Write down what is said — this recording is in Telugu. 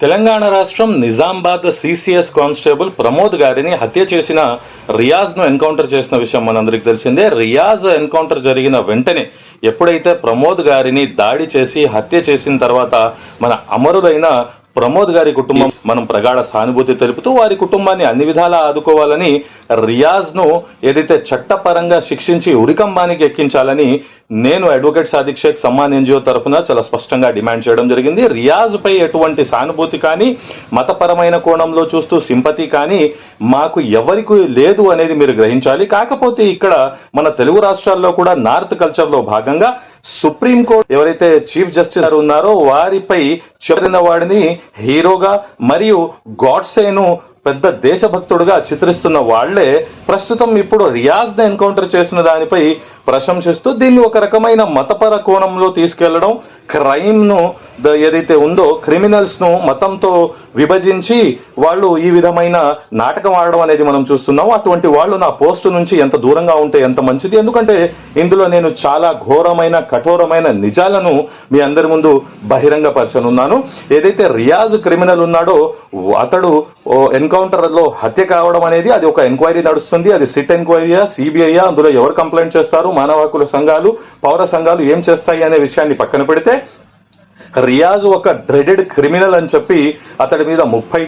తెలంగాణ రాష్ట్రం నిజామాబాద్ సిసిఎస్ కానిస్టేబుల్ ప్రమోద్ గారిని హత్య చేసిన రియాజ్ను ఎన్కౌంటర్ చేసిన విషయం మనందరికి తెలిసిందే. రియాజ్ ఎన్కౌంటర్ జరిగిన వెంటనే ఎప్పుడైతే ప్రమోద్ గారిని దాడి చేసి హత్య చేసిన తర్వాత మన అమరుడైన ప్రమోద్ గారి కుటుంబం మనం ప్రగాఢ సానుభూతి తెలుపుతూ వారి కుటుంబాన్ని అన్ని విధాలా ఆదుకోవాలని రియాజ్ను ఏదైతే చట్టపరంగా శిక్షించి ఉరికంబానికి ఎక్కించాలని నేను అడ్వకేట్ సాదిక్ షేక్ సమ్మాన్ ఎన్జిఓ తరఫున చాలా స్పష్టంగా డిమాండ్ చేయడం జరిగింది. రియాజ్ పై ఎటువంటి సానుభూతి కానీ మతపరమైన కోణంలో చూస్తూ సింపతి కానీ మాకు ఎవరికి లేదు అనేది మీరు గ్రహించాలి. కాకపోతే ఇక్కడ మన తెలుగు రాష్ట్రాల్లో కూడా నార్త్ కల్చర్లో భాగంగా సుప్రీంకోర్టు ఎవరైతే చీఫ్ జస్టిస్ గారు ఉన్నారో వారిపై చెప్పిన వాడిని హీరోగా మరియు గాడ్సేను పెద్ద దేశభక్తుడుగా చిత్రిస్తున్న వాళ్ళే ప్రస్తుతం ఇప్పుడు రియాజ్ని ఎన్కౌంటర్ చేసిన దానిపై ప్రశంసిస్తూ దీన్ని ఒక రకమైన మతపర కోణంలో తీసుకెళ్ళడం క్రైమ్ను ఏదైతే ఉందో క్రిమినల్స్ను మతంతో విభజించి వాళ్ళు ఈ విధమైన నాటకం ఆడడం అనేది మనం చూస్తున్నాం అటువంటి వాళ్ళు నా పోస్టు నుంచి ఎంత దూరంగా ఉంటే ఎంత మంచిది. ఎందుకంటే ఇందులో నేను చాలా ఘోరమైన కఠోరమైన నిజాలను మీ అందరి ముందు బహిరంగ పరచనున్నాను ఏదైతే రియాజ్ క్రిమినల్ ఉన్నాడో అతడు ఎన్కౌంటర్లో హత్య కావడం అనేది అది ఒక ఎంక్వైరీ నడుస్తుంది. అది సిట్ ఎంక్వైరీయా సిబిఐయా? అందులో ఎవరు కంప్లైంట్ చేస్తారు? మానవ హక్కుల సంఘాలు పౌర సంఘాలు ఏం చేస్తాయి అనే విషయాన్ని పక్కన పెడితే రియాజ్ ఒక డ్రెడెడ్ క్రిమినల్ అని చెప్పి అతడి మీద ముప్పై